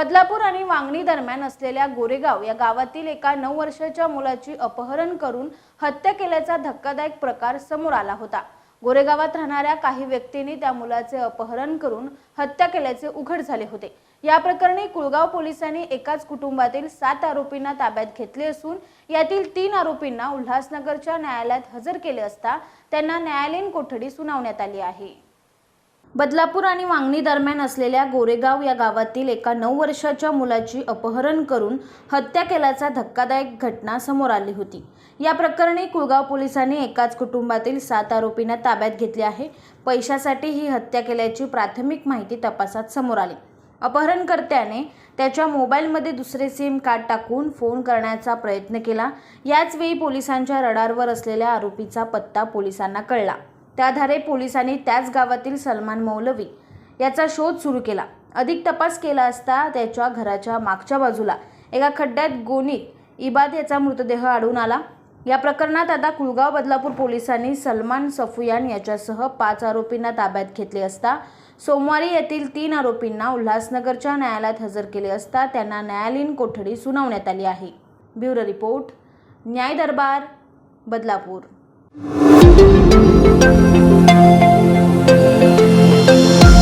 बदलापूर आणि वांगणी दरम्यान असलेल्या गोरेगाव या गावातील एका नऊ वर्षाच्या मुलाची अपहरण करून हत्या केल्याचा धक्कादायक प्रकार समोर आला होता. गोरेगावात राहणाऱ्या काही व्यक्तींनी त्या मुलाचे अपहरण करून हत्या केल्याचे उघड झाले होते. या प्रकरणी कुळगाव पोलिसांनी एकाच कुटुंबातील सात आरोपींना ताब्यात घेतले असून यातील तीन आरोपींना उल्हासनगरच्या न्यायालयात हजर केले असता त्यांना न्यायालयीन कोठडी सुनावण्यात आली आहे. बदलापूर आणि वांगणी दरम्यान असलेल्या गोरेगाव या गावातील एका नऊ वर्षाच्या मुलाची अपहरण करून हत्या केल्याचा धक्कादायक घटना समोर आली होती. या प्रकरणी कुळगाव पोलिसांनी एकाच कुटुंबातील सात आरोपींना ताब्यात घेतले आहे. पैशासाठी ही हत्या केल्याची प्राथमिक माहिती तपासात समोर आली. अपहरणकर्त्याने त्याच्या मोबाईलमध्ये दुसरे सिम कार्ड टाकून फोन करण्याचा प्रयत्न केला. याचवेळी पोलिसांच्या रडारवर असलेल्या आरोपीचा पत्ता पोलिसांना कळला. त्याधारे पोलिसांनी त्याच गावातील सलमान मौलवी याचा शोध सुरू केला. अधिक तपास केला असता त्याच्या घराच्या मागच्या बाजूला एका खड्ड्यात गोनीत इबाद याचा मृतदेह आढळून आला. या प्रकरणात आता कुळगाव बदलापूर पोलिसांनी सलमान सफुयान याच्यासह पाच आरोपींना ताब्यात घेतले असता सोमवारी येथील तीन आरोपींना उल्हासनगरच्या न्यायालयात हजर केले असता त्यांना न्यायालयीन कोठडी सुनावण्यात आली आहे. ब्युरो रिपोर्ट न्याय दरबार बदलापूर.